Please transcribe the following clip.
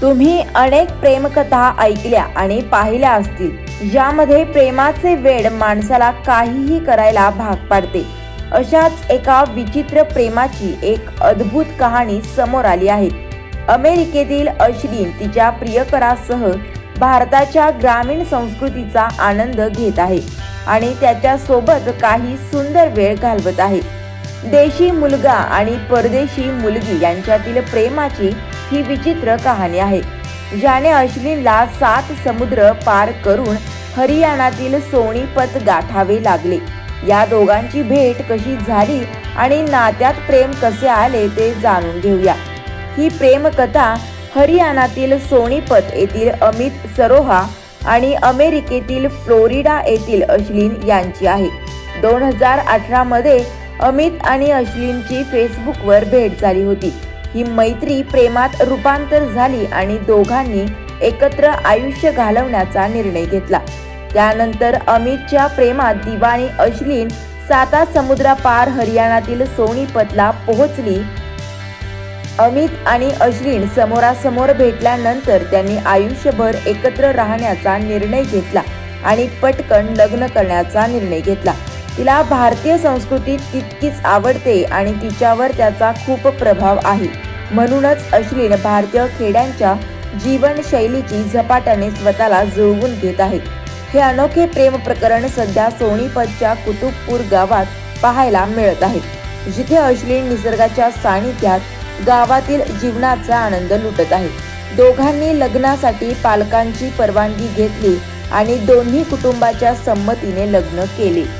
तुम्ही अनेक प्रेमकथा ऐकल्या आणि पाहिल्या असतील. ज्यामध्ये प्रेमाचे वेड माणसाला काहीही करायला भाग पाडते. अशाच एका विचित्र प्रेमाची एक अद्भुत कहाणी समोर आली आहे. अमेरिकेतील अश्लीन तिच्या प्रियकरासह भारताच्या ग्रामीण संस्कृतीचा आनंद घेत आहे आणि त्याच्यासोबत काही सुंदर वेळ घालवत आहे. देशी मुलगा आणि परदेशी मुलगी यांच्यातील प्रेमाची ही विचित्र कहाणी आहे. ज्याने अश्विनला सात समुद्र पार करून हरियाणातील सोनीपत गाठावे लागले. या दोघांची भेट कशी झाली आणि नात्यात प्रेम कसे आले ते जाणून घेऊया. ही प्रेमकथा हरियाणातील सोनीपत येथील अमित सरोहा आणि अमेरिकेतील फ्लोरिडा येथील अश्लीन यांची आहे. दोन हजार अठरामध्ये अमित आणि अश्लीनची फेसबुकवर भेट झाली होती. ही मैत्री प्रेमात रूपांतर झाली आणि दोघांनी एकत्र आयुष्य घालवण्याचा निर्णय घेतला. त्यानंतर अमितच्या प्रेमात दिवाणी अश्लीन साता समुद्रापार हरियाणातील सोनीपतला पोहोचली. अमित आणि अश्लीन समोरासमोर भेटल्यानंतर त्यांनी आयुष्यभर एकत्र राहण्याचा निर्णय घेतला आणि पटकन लग्न करण्याचा निर्णय घेतला. तिला भारतीय संस्कृती तितकीच आवडते आणि तिच्यावर त्याचा खूप प्रभाव आहे. म्हणूनच अश्विन भारतीय खेड्यांच्या जीवनशैलीची झपाट्याने स्वतःला जुळवून घेत आहे. हे अनोखे प्रेम प्रकरण सध्या सोनीपतच्या कुतुबपूर गावात पाहायला मिळत आहे. जिथे अश्विन निसर्गाच्या सानिध्यात गावातील जीवनाचा आनंद लुटत आहे. दोघांनी लग्नासाठी पालकांची परवानगी घेतली आणि दोन्ही कुटुंबाच्या संमतीने लग्न केले.